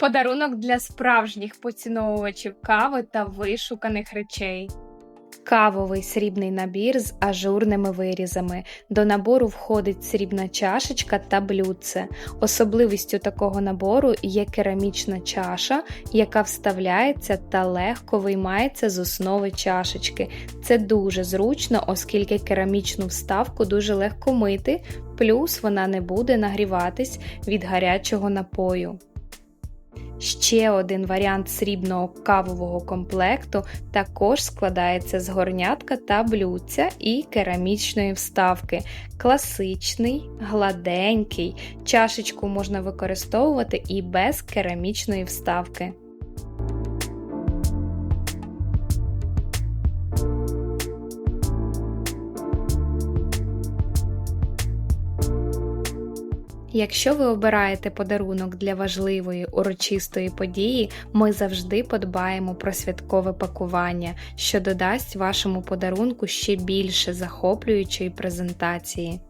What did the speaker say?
Подарунок для справжніх поціновувачів кави та вишуканих речей. Кавовий срібний набір з ажурними вирізами. До набору входить срібна чашечка та блюдце. Особливістю такого набору є керамічна чаша, яка вставляється та легко виймається з основи чашечки. Це дуже зручно, оскільки керамічну вставку дуже легко мити, плюс вона не буде нагріватись від гарячого напою. Ще один варіант срібного кавового комплекту також складається з горнятка та блюдця і керамічної вставки. Класичний, гладенький, чашечку можна використовувати і без керамічної вставки. Якщо ви обираєте подарунок для важливої урочистої події, ми завжди подбаємо про святкове пакування, що додасть вашому подарунку ще більше захоплюючої презентації.